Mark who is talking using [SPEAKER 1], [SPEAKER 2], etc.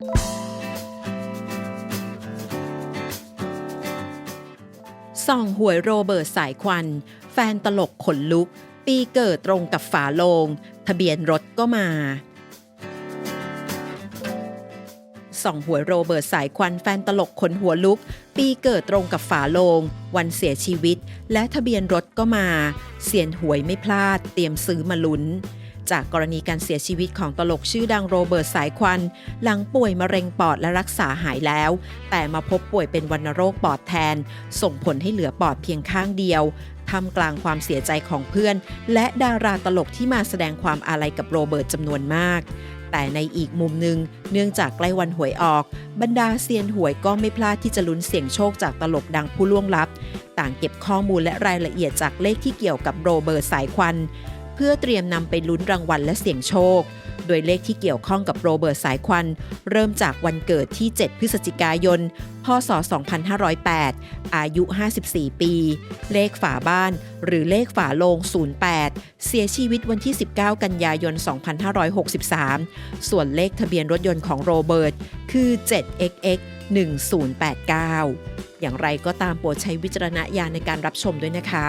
[SPEAKER 1] ส่องหวยโรเบิร์ตสายควัน แฟนตลกขนลุก ปีเกิดตรงกับฝาโลง ทะเบียนรถก็มาส่องหวยโรเบิร์ตสายควันแฟนตลกขนหัวลุก ปีเกิดตรงกับฝาโลง วันเสียชีวิต และทะเบียนรถก็มา เสียนหวยไม่พลาด เตรียมซื้อมาลุ้น จากกรณีการเสียชีวิตของตลกชื่อดังโรเบิร์ตสายควัน หลังป่วยมะเร็งปอดและรักษาหายแล้ว แต่มาพบป่วยเป็นวัณโรคปอดแทน ส่งผลให้เหลือปอดเพียงข้างเดียวทำกลางความเสียใจของเพื่อน และดาราตลกที่มาแสดงความอาลัยกับโรเบิร์ตจำนวนมาก แต่ในอีกมุมหนึ่งเนื่องจากใกล้วันหวยออก บรรดาเซียนหวยก็ไม่พลาดที่จะลุ้นเสี่ยงโชคจากตลกดังผู้ล่วงลับ ต่างเก็บข้อมูลและรายละเอียดจากเลขที่เกี่ยวกับโรเบิร์ตสายควัน พื่อเตรียมนำไปลุ้นรางวัลและเสี่ยงโชค โดยเลขที่เกี่ยวข้องกับโรเบิร์ตสายควัน เริ่มจากวันเกิดที่ 7 พฤศจิกายน พศ 2508 อายุ 54 ปี เลขฝาบ้านหรือเลขฝาโลง 08 เสียชีวิตวันที่ 19 กันยายน 2563 ส่วนเลขทะเบียนรถยนต์ของโรเบิร์ตคือ 7xx 1089 อย่างไรก็ตามโปรดใช้วิจารณญาณในการรับชมด้วยนะคะ